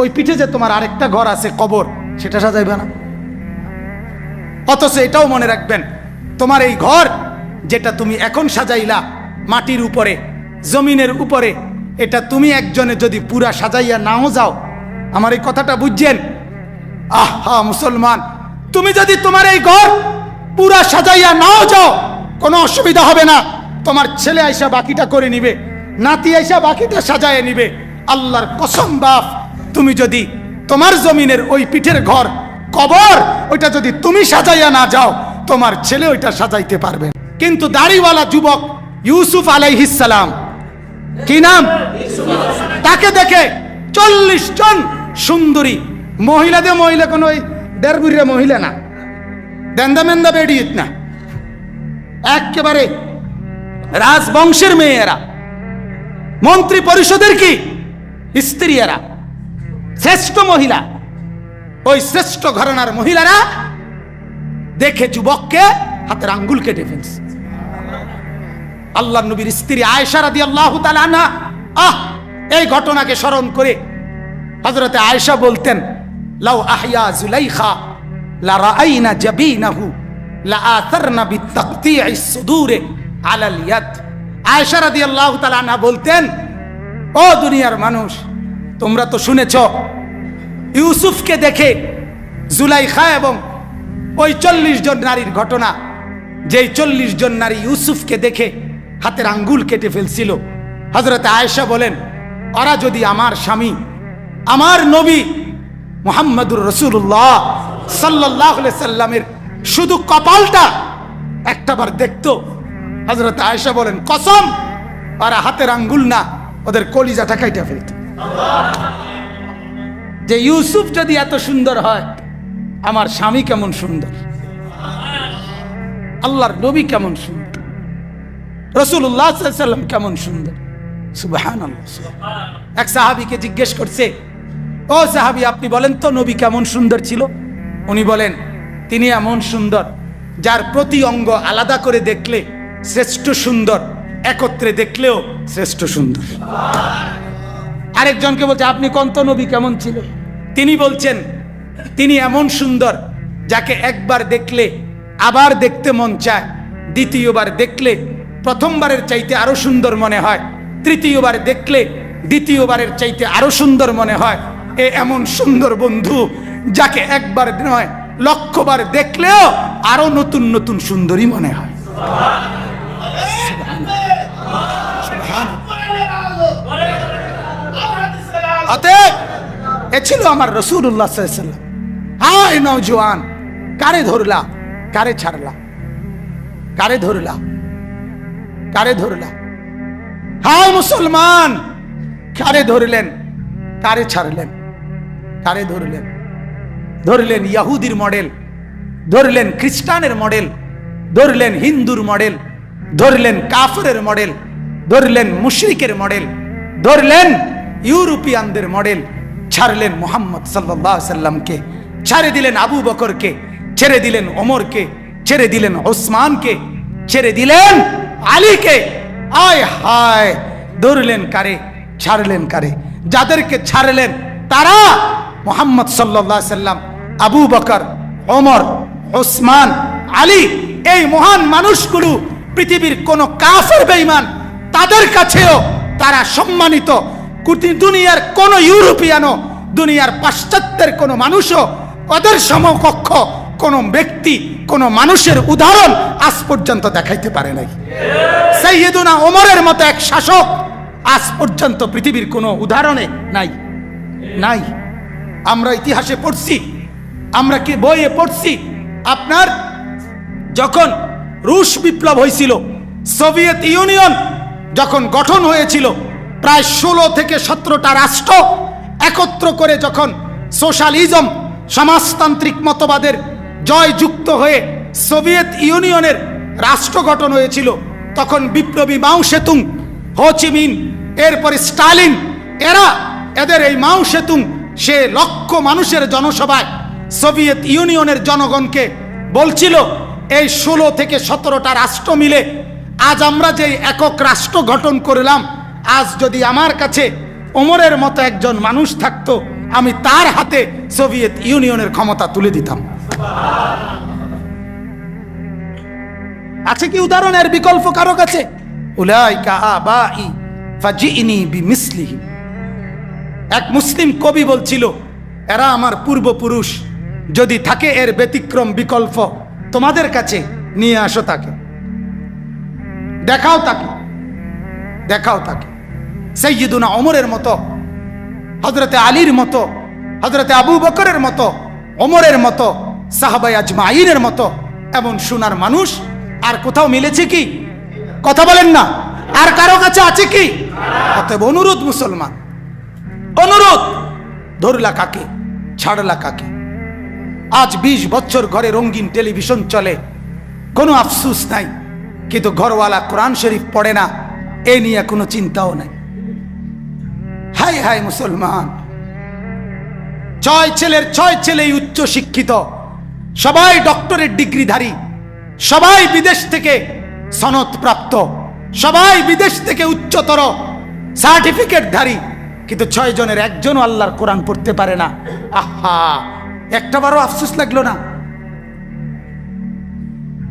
ওই পিঠে যে তোমার আরেকটা ঘর আছে, কবর, সেটা সাজাইবে না? অথচ এটাও মনে রাখবেন, তোমার এই ঘর যেটা তুমি এখন সাজাইলা মাটির উপরে, জমিনের উপরে, এটা তুমি একজনে যদি পুরা সাজাইয়া নাও যাও, আমার এই কথাটা বুঝছেন? আহা, মুসলমান, তুমি যদি তোমার এই ঘর পুরা সাজাইয়া নাও যাও, কোনো অসুবিধা হবে না। তোমার ছেলে আইসা বাকিটা করে নিবে, নাতি আইসা বাকিটা সাজাইয়া নিবে। আল্লাহর কসম বাপ তুমি যদি তোমার জমিনের ওই পিঠের ঘর, কবর, ওইটা যদি তুমি সাজাইয়া না যাও, তোমার ছেলে ওইটা সাজাইতে পারবে কিন্তু দাড়িওয়ালা যুবক ইউসুফ আলাইহিসালাম কি নাম? তাকে দেখে চল্লিশ জন সুন্দরী, মহিলাদের মহিলা কোনো ওই মহিলা না দেন্দা মেন্দা বেডিয়ে না, একেবারে রাজবংশের মেয়েরা, মন্ত্রী পরিষদের কি? স্ত্রী এরা শ্রেষ্ঠ মহিলা। ওই শ্রেষ্ঠ ঘরানার মহিলারা দেখে যুবককে হাতের আঙ্গুল কেটে ফেলছে। আল্লাহ নবীর স্ত্রী আয়েশা রাদি আল্লাহ না আহ, এই ঘটনাকে স্মরণ করে হজরতে আয়েশা বলতেন, লাউ আহিয়া জুলাইখা, লা জাবিনাহু, লা আতারনা বিতাকতিঈ সুদুরে আলাল ইয়াদ। আয়েশা রাদিয়াল্লাহু তাআলা আনহা বলতেন, ও দুনিয়ার মানুষ তোমরা তো শুনেছ, ইউসুফকে দেখে জুলাইখা এবং ওই চল্লিশ জন নারীর ঘটনা, যেই চল্লিশ জন নারী ইউসুফকে দেখে হাতের আঙ্গুল কেটে ফেলছিল। হজরত আয়েশা বলেন, ওরা যদি আমার স্বামী, আমার নবী মোহাম্মদুর রসুল্লাহ সাল্লাহ সাল্লামের শুধু কপালটা একটাবার দেখতো হজরত আয়েশা বলেন, কসম, ওরা হাতের আঙ্গুল না, ওদের কলিজাটা কাইটা ফেলত। যে ইউসুফ যদি এত সুন্দর হয়, আমার স্বামী কেমন সুন্দর? আল্লাহর নবী কেমন সুন্দর? রসুল্লাহ সাল্লাম কেমন সুন্দর? সুবাহান এক সাহাবিকে জিজ্ঞেস করছে, ও সাহাবি, আপনি বলেন তো নবী কেমন সুন্দর ছিল? উনি বলেন, তিনি এমন সুন্দর, যার প্রতি অঙ্গ আলাদা করে দেখলে শ্রেষ্ঠ সুন্দর, একত্রে দেখলেও শ্রেষ্ঠ সুন্দর। আরেকজনকে বলছে, আপনি কন্ত নবী কেমন ছিল তিনি বলছেন, তিনি এমন সুন্দর, যাকে একবার দেখলে আবার দেখতে মন চায়, দ্বিতীয়বার দেখলে প্রথমবারের চাইতে আরও সুন্দর মনে হয়, তৃতীয়বার দেখলে দ্বিতীয়বারের চাইতে আরও সুন্দর মনে হয়। এ এমন সুন্দর বন্ধু, যাকে একবার নয় লক্ষবার দেখলেও আরও নতুন নতুন সুন্দরী মনে হয়। অতএব, এ ছিল আমার সাল্লাম কারে ধরলা? কারে ছাড়লা? কারে ধরলা? কারে ধরলা? মুসলমান, কারে ধরলেন? কারে ছাড়লেন? কারে ধরলেন? ধরলেন ইয়াহুদির মডেল, ধরলেন খ্রিস্টানের মডেল, ধরলেন হিন্দুর মডেল, ধরলেন কাফরের মডেল, ধরলেন মুশরিকের মডেল, ধরলেন ইউরোপিয়ানদের মডেল ছাড়লেন মোহাম্মদ সাল্লাহ সাল্লামকে, ছাড়ে দিলেন আবু বকরকে, ছেড়ে দিলেন ওমরকে, ছেড়ে দিলেন ওসমানকে, ছেড়ে দিলেন আলীকে। আয় হায়, ধরলেন কারে, ছাড়লেন কারে? যাদেরকে ছাড়লেন তারা মোহাম্মদ সাল্লাহ সাল্লাম, আবু বকর, ওমর, ওসমান, আলী, এই মহান মানুষগুলো পৃথিবীর কোন কাফের বেঈমান, তাদের কাছেও তারা সম্মানিত দুনিয়ার কোন ইউরোপিয়ানও, দুনিয়ার পাশ্চাত্যের কোন মানুষও, ওদের সমকক্ষ কোন ব্যক্তি, কোন মানুষের উদাহরণ আজ পর্যন্ত দেখাইতে পারে নাই। সৈয়দুনা ওমরের মতো এক শাসক আজ পর্যন্ত পৃথিবীর কোনো উদাহরণে নাই। নাই। আমরা ইতিহাসে পড়ছি, আমরা কি বইয়ে পড়ছি? আপনার যখন রুশ বিপ্লব হয়েছিল, সোভিয়েত ইউনিয়ন যখন গঠন হয়েছিল প্রায় ষোলো থেকে সতেরোটা রাষ্ট্র একত্র করে যখন সোশ্যালিজম, সমাজতান্ত্রিক মতবাদের জয়যুক্ত হয়ে সোভিয়েত ইউনিয়নের রাষ্ট্র গঠন হয়েছিল, তখন বিপ্লবী মাও সেতুং হোচিমিন এরপরে স্টালিন, এরা এদের এই মাও সেতুং, সে লক্ষ মানুষের জনসভায় সোভিয়েত ইউনিয়নের জনগণকে বলছিল, এই ষোলো থেকে সতেরোটা রাষ্ট্র মিলে আজ আমরা যে একক রাষ্ট্র গঠন করলাম আজ যদি আমার কাছে ওমরের মতো একজন মানুষ থাকতো, আমি তার হাতে সোভিয়েত ইউনিয়নের ক্ষমতা তুলে দিতাম। আছে কি উদাহরণের বিকল্প কারও কাছে? এক মুসলিম কবি বলছিল, এরা আমার পূর্বপুরুষ, যদি থাকে এর ব্যতিক্রম বিকল্প, তোমাদের কাছে নিয়ে আসো তাকে। দেখাও তাকে। দেখাও তাকে। সৈয়দুনা অমরের মতো হজরতে আলীর মতো হজরতে আবু বকরের মতো অমরের মতো সাহাবাই আজমাইনের মতো এমন সোনার মানুষ। আর কোথাও মিলেছে কি? কথা বলেন না। আর কারও কাছে আছে কি? অতএব অনুরোধ মুসলমান, অনুরোধ, ধরলা কাকে, ছাড়লা কাকে? আজ ২০ বছর ঘরে রঙিন টেলিভিশন চলে, কোনো আফসুস নাই, কিন্তু ঘরওয়ালা কোরআন শরীফ পড়ে না। এ নিয়ে কোনো চিন্তাও নাই। হাই হাই মুসলমান। ছয় ছেলের ছয় ছেলেই উচ্চ শিক্ষিত। সবাই ডক্টরের ডিগ্রিধারী। সবাই বিদেশ থেকে সনদ প্রাপ্ত সবাই বিদেশ থেকে উচ্চতর সার্টিফিকেটধারী। কিন্তু ছয় জনের একজনও আল্লাহর কোরআন পড়তে পারে না। আহা, একটা বারও আফসোস লাগল না।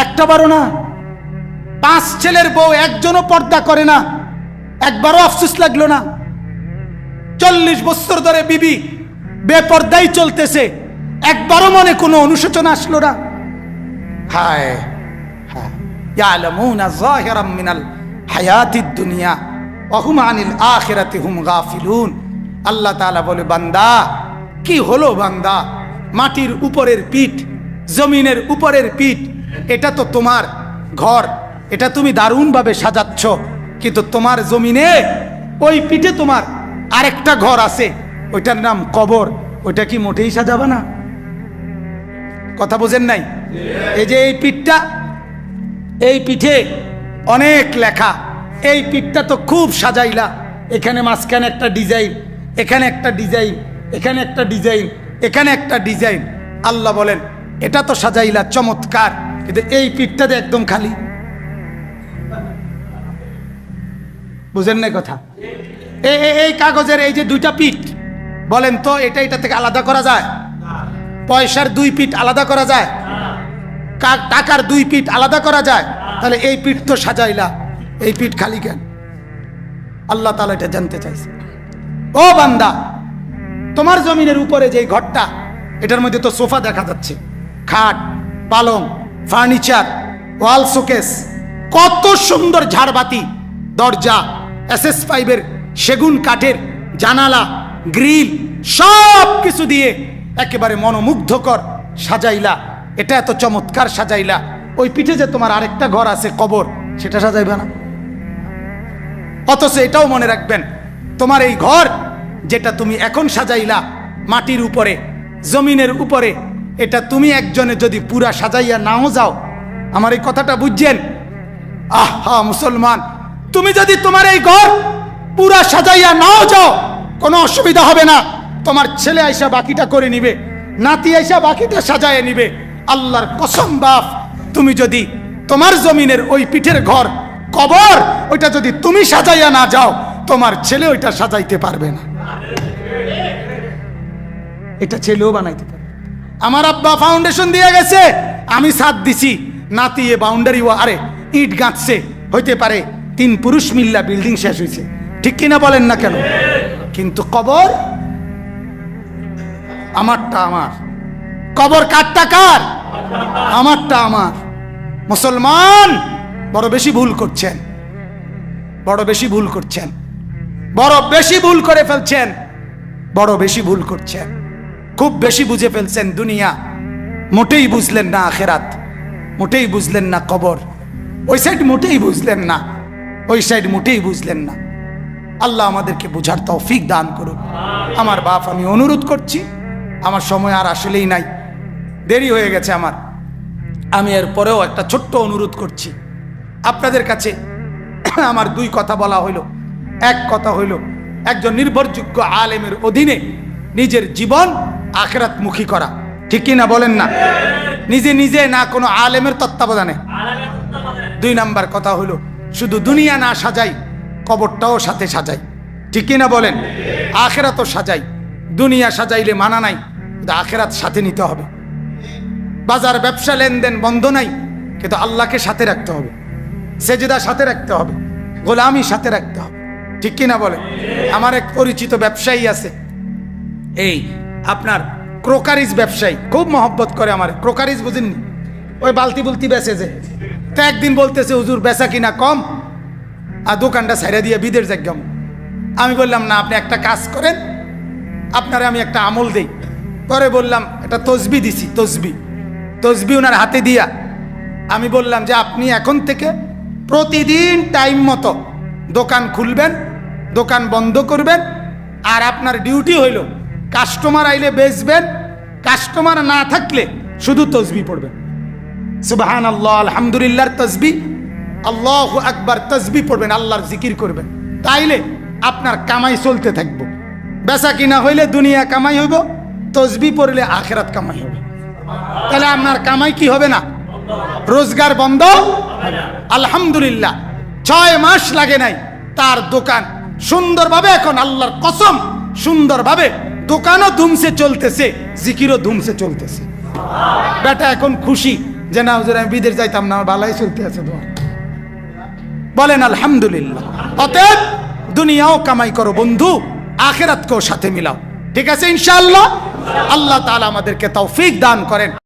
একটা বারও না। পাঁচ ছেলের বউ একজনও পর্দা করে না। একবারও আফসোস লাগল না। চল্লিশ বছর ধরে বিবি বেপর্দাই চলতেছে। একবারও মনে কোনো অনুশোচনা আসলো না। হায় হায়। দুনিয়া হুম আল্লাহ বলে, বান্দা, কি হলো বান্দা? মাটির উপরের পিঠ, জমিনের উপরের পিঠ, এটা তো তোমার ঘর। এটা তুমি দারুণভাবে সাজাচ্ছ, কিন্তু তোমার জমিনে ওই পিঠে তোমার আরেকটা ঘর আছে, ওইটার নাম কবর। ওইটা কি মোটেই সাজাবে না? কথা বোঝেন নাই? এই যে এই পিঠটা, এই পিঠে অনেক লেখা। এই পিঠটা তো খুব সাজাইলা। এখানে মাঝখানে একটা ডিজাইন, এখানে একটা ডিজাইন, এখানে একটা ডিজাইন, এখানে একটা ডিজাইন। আল্লাহ বলেন, এটা তো সাজাইলা, চমৎকার। কিন্তু এই পিঠটাতে একদম খালি। বুঝেন না কথা? এই কাগজের এই যে দুইটা পিঠ, বলেন তো, এটা এটা থেকে আলাদা করা যায়? পয়সার দুই পিঠ আলাদা করা যায়? টাকার দুই পিঠ আলাদা করা যায়? তাহলে এই পিঠ তো সাজাইলা, এই পিঠ খালি কেন? আল্লাহ তালা এটা জানতে চাইছে। ও বান্দা, তোমার জমিনের উপরে যে ঘরটা, এটার মধ্যে তো সোফা দেখা যাচ্ছে। খাট, পালং, ফার্নিচার, ওয়াল শোকেস, কত সুন্দর ঝাড়বাতি, দরজা এস এস ফাইভের সেগুন কাঠের, জানালা, গ্রিল সব কিছু দিয়ে একেবারে মনোমুগ্ধকর সাজাইলা। এটা এত চমৎকার সাজাইলা। ওই পিঠে যে তোমার আরেকটা ঘর আছে, কবর, সেটা সাজাইবে না? অথচ এটাও মনে রাখবেন, তোমার এই ঘর যেটা তুমি এখন সাজাইলা মাটির উপরে, জমিনের উপরে, এটা তুমি একজনে যদি পুরা সাজাইয়া নাও যাও, আমার এই কথাটা বুঝছেন? আহা, মুসলমান! তুমি যদি তোমার এই ঘর পুরা সাজাইয়া নাও যাও, কোনো অসুবিধা হবে না। তোমার ছেলে আইসা বাকিটা করে নিবে, নাতি আইসা বাকিটা সাজায় নিবে। আল্লাহর কসম বাপ, তুমি যদি তোমার জমিনের ওই পিঠের ঘর, কবর, ওইটা যদি তুমি সাজাইয়া না যাও, তোমার ছেলে ওইটা সাজাইতে পারবে না। এটা ছেলেও বানাইতে পারবে। আমার আব্বা ফাউন্ডেশন দিয়ে গেছে, আমি সাথ দিছি, নাতি এ বাউন্ডারি আরে, ইট গাঁথছে, হইতে পারে। তিন পুরুষ মিল্লা বিল্ডিং শেষ হয়েছে। ঠিক কিনা বলেন না কেন? কিন্তু কবর আমারটা আমার। কবর কারটা কার? আমারটা আমার। মুসলমান, বড় বেশি ভুল করছেন। বড় বেশি ভুল করছেন। বড় বেশি ভুল করে ফেলছেন। বড় বেশি ভুল করছেন। খুব বেশি বুঝে ফেলছেন দুনিয়া। মোটেই বুঝলেন না আখেরাত। মোটেই বুঝলেন না কবর। ওই সাইড মোটেই বুঝলেন না। ওই সাইড মোটেই বুঝলেন না। আল্লাহ আমাদেরকে বুঝার তৌফিক দান করুক। আমার বাপ, আমি অনুরোধ করছি, আমার সময় আর আসলেই নাই। দেরি হয়ে গেছে আমার। আমি এর পরেও একটা ছোট্ট অনুরোধ করছি। আপনাদের কাছে আমার দুই কথা বলা হইল। এক কথা হইল, একজন নির্ভরযোগ্য আলেমের অধীনে নিজের জীবন আখেরাতমুখী করা। ঠিক কি না বলেন না? নিজে নিজে না কোনো আলেমের তত্ত্বাবধানে। দুই নাম্বার কথা হলো শুধু দুনিয়া না সাজাই, কবরটাও সাথে সাজাই। ঠিক কি না বলেন? আখেরা তো সাজাই। দুনিয়া সাজাইলে মানা নাই, কিন্তু আখেরাত সাথে নিতে হবে। বাজার, ব্যবসা, লেনদেন বন্ধ নাই, কিন্তু আল্লাহকে সাথে রাখতে হবে। সেজেদা সাথে রাখতে হবে। গোলামি সাথে রাখতে হবে। ঠিক কিনা বলে আমার এক পরিচিত ব্যবসায়ী আছে। এই আপনার ক্রোকারিজ ব্যবসায়ী, খুব মহব্বত করে আমার। ক্রোকারিজ বুঝেননি? ওই বালতি বুলতি বেচে যে। তো একদিন বলতেছে, হুজুর, বেচা কিনা কম আর দোকানটা ছাইড়া দিয়ে বিদের জায়গা আমি বললাম, না, আপনি একটা কাজ করেন, আপনারে আমি একটা আমল দেই। পরে বললাম, একটা তসবি দিছি, তসবি। তসবি ওনার হাতে দিয়া আমি বললাম যে, আপনি এখন থেকে প্রতিদিন টাইম মতো দোকান খুলবেন, দোকান বন্ধ করবেন আর আপনার ডিউটি হইল কাস্টমার আইলে বেচবেন, কাস্টমার না থাকলে শুধু তসবি পড়বেন। সুবাহান আল্লাহ আলহামদুলিল্লাহর তসবি। আল্লাহ আকবার, তসবি পড়বেন, আল্লাহর জিকির করবেন। তাইলে আপনার কামাই চলতে থাকব। বেচা কিনা হইলে দুনিয়া কামাই হইব, তসবি পড়লে আখেরাত কামাই হবে। তাহলে আপনার কামাই কি হবে না? রোজগার বন্ধ? আলহামদুলিল্লাহ। ছয় মাস লাগে নাই তার দোকান। সুন্দরভাবে এখন আল্লাহর কসম, সুন্দরভাবে দোকানও ধুমসে চলতেছে, জিকিরও ধুমসে চলতেছে। বেটা এখন খুশি যে না হুজুর, আমি বিদেশ যাইতাম না, আমার ভালাই চলতে আছে তোমার। বলেন, আলহামদুলিল্লাহ। অতএব দুনিয়াও কামাই করো বন্ধু, আখেরাতকেও সাথে মিলাও। ঠিক আছে, ইনশাআল্লাহ? আল্লাহ তালা আমাদেরকে তৌফিক দান করেন।